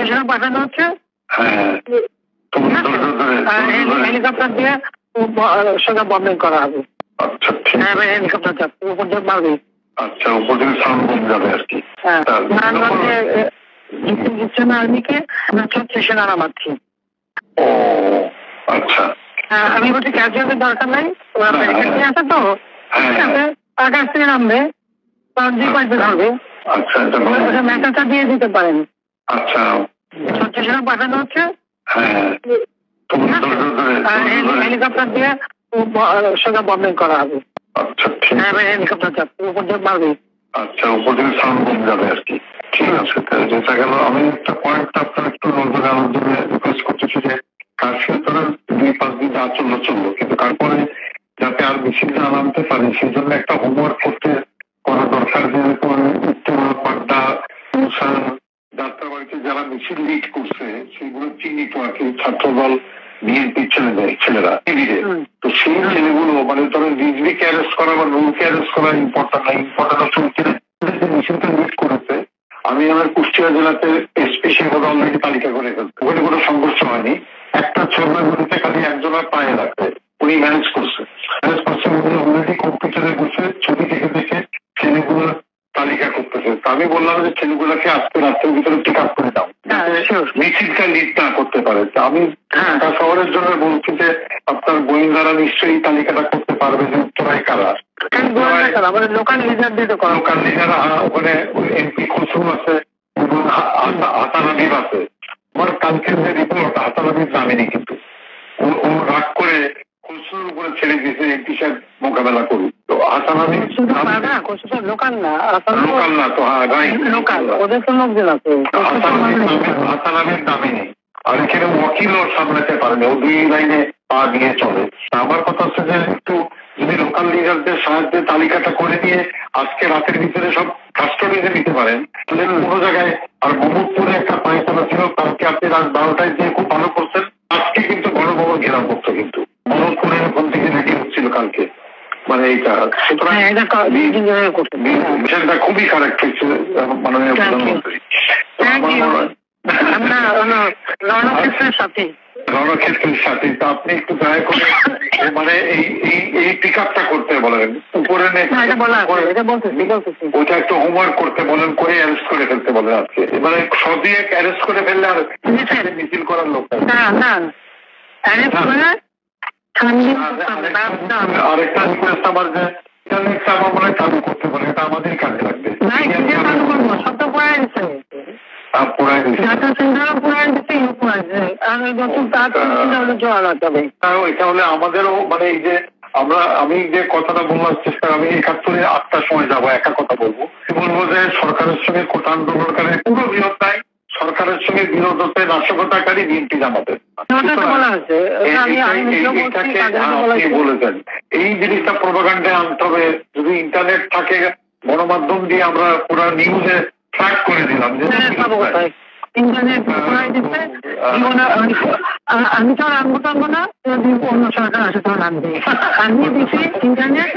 ছত্রিশে পাঠানো হচ্ছে। হ্যাঁ। হেলিকপ্টার দিয়ে ও- ব- সোজা বম্বিং করা হবে। আচ্ছা হ্যাঁ হেলিকপ্টার যাচ্ছে উপর দিয়ে মারবে। আচ্ছা উপর থেকে সাউন্ড কম যাবে আর কি। হ্যাঁ। নারায়ণগঞ্জে আর্মিকে আমরা ও আচ্ছা। আমি বলছি ক্যাজুয়ালের দরকার নাই ওরা ব্যারিকেড আছে তো আকাশ থেকে নামবে তখন দুই পাঁচ দিন হবে আচ্ছা মেসেজটা দিয়ে দিতে পারেন। আচ্ছা। ছত্রিশে পাঠানো হচ্ছে? হ্যাঁ। হেলিকপ্টার দিয়ে সোজা বম্বিং করা হবে। আচ্ছা হ্যাঁ হেলিকপ্টার যাচ্ছে উপর দিয়ে মারবে। আচ্ছা উপর থেকে সাউন্ড কম যাবে আর কি। ঠিক আছে তাহলে যেটা গেল আমি একটা পয়েন্ট আপনার একটু নজরে আনার জন্য রিকোয়েস্ট করতেছি যে কার্ফিউ ধরেন দুই পাঁচ দিন যা চলল চলল। কিন্তু তারপরে যাতে আর বেশি না নামতে পারে সেই জন্য একটা হোমওয়ার্ক করতে করা দরকার যে উত্তর পাড্ডা যারা মিছিল লিড করছে সেগুলো চিহ্নিত আর কি ছাত্রদল বিএনপির ছেলেদের ছেলেরা টিভিতে। তো সেই ছেলেগুলো মানে ধরেন রিজভিকে অ্যারেস্ট করা বা রুলকে অ্যারেস্ট করা ইম্পর্টেন্ট না ইম্পর্টেন্ট হচ্ছে মিছিলটা লিড করেছে। আমি আমার কুষ্টিয়া জেলাতে এসপি সেভাবে অলরেডি তালিকা করে ফেলছি। ওখানে কোনো সংঘর্ষ হয়নি। একটা ছবির মধ্যে খালি একজনের পায়ে লাগবে। উনি ম্যানেজ করছে। ম্যানেজ করছে অলরেডি বললাম যে ছেলেগুলোকে আজকে রাত্রের ভিতরে পিক আপ করে দাও। হ্যাঁ, মিছিলটা লিড না করতে পারে। আমি হ্যাঁ। ঢাকা শহরের জন্য বলছি যে আপনার গোয়েন্দারা নিশ্চয়ই তালিকাটা করতে পারবে যে উত্তরায় কারা? আমাদের লোকাল লিডার দিয়ে তো করা লোকাল লিডার ওখানে এমপি আছে এবং হাসান হাবিব আছে। আমার কালকের যে রিপোর্ট হাসান হাবিব নামেনি কিন্তু। ও- ও রাগ করে উপরে ছেড়ে দিয়েছে এমপি সাহেব মোকাবেলা করুক। তো হাসান লোকাল না লোকাল না তো হ্যাঁ রাইট লোকাল ওদের তো লোকজন আছে হাসান হাবিব নামে- হাসান হাবিব নামে নেই। আর এখানে সামলাতে ও দুই লাইনে পা দিয়ে চলে। আমার কথা হচ্ছে যে একটু যদি লোকাল লিডারদের সাহায্যে তালিকাটা করে নিয়ে আজকে রাতের ভিতরে সব কাস্টডিতে নিতে পারেন তাহলে কোনো জায়গায় আর মোহাম্মদপুরে একটা পায়খানা ছিল কালকে আপনি রাত বারোটায় দিয়ে খুব ভালো করছেন আজকে কিন্তু গণভবন ঘেরাও করতো কিন্তু। মোহাম্মদপুরের ওখান থেকে রেডি হচ্ছিল কালকে। মানে সুতরাং হ্যাঁ এটা করছে বিষয়টা খুবই কারেক্ট হয়েছে মাননীয় প্রধানমন্ত্রী। রণক্ষেত্রের সাথে। আপনি একটু দয়া করে মানে এই পিক আপটা করতে বলেন। উপরে ওটা একটু হোমওয়ার্ক করতে বলেন করে অ্যারেস্ট করে ফেলতে বলেন আজকে। মানে সবই এক অ্যারেস্ট করে ফেললে আর। মিছিল করার লোক। না না। অ্যারেস্ট করে আরেকটা- আরেকটা রিকোয়েস্ট আমার যে ইন্টারনেটটা আমার মনে চালু করতে পারে এটা আমাদের কাজে লাগবে। আমাদেরও মানে এই যে আমরা আমি যে কথাটা বললাম চেষ্টা আমি একাত্তরে আটটার সময় যাব একা কথা বলব। বলব যে সরকারের সঙ্গে কোটা আন্দোলনকারী পুরো বিরোধ নাই সরকারের সঙ্গে বিরোধ হতে নাশকতাকারী বিএনপি জামাতের। এই- বলেছেন। জিনিসটা প্রোপাগান্ডে আনতে হবে। যদি ইন্টারনেট থাকে গণমাধ্যম দিয়ে আমরা পুরো নিউজে ট্র্যাক করে দিলাম যে ইন্টারনেট দিচ্ছে? আমি তো আনব টানবো না। যদি অন্য সরকার আসে তখন আনবে। আমি দিচ্ছি ইন্টারনেট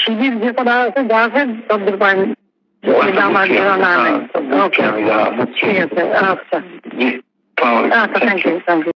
শিবির যে করা আছে যা আছে তদ্দূর পারেন ওইটা আমার জন্য না নাই ওকে আমি যা বুঝছি ঠিক আছে আচ্ছা জি আসসালামু আলাইকুম। আচ্ছা থ্যাংক ইউ থ্যাংক ইউ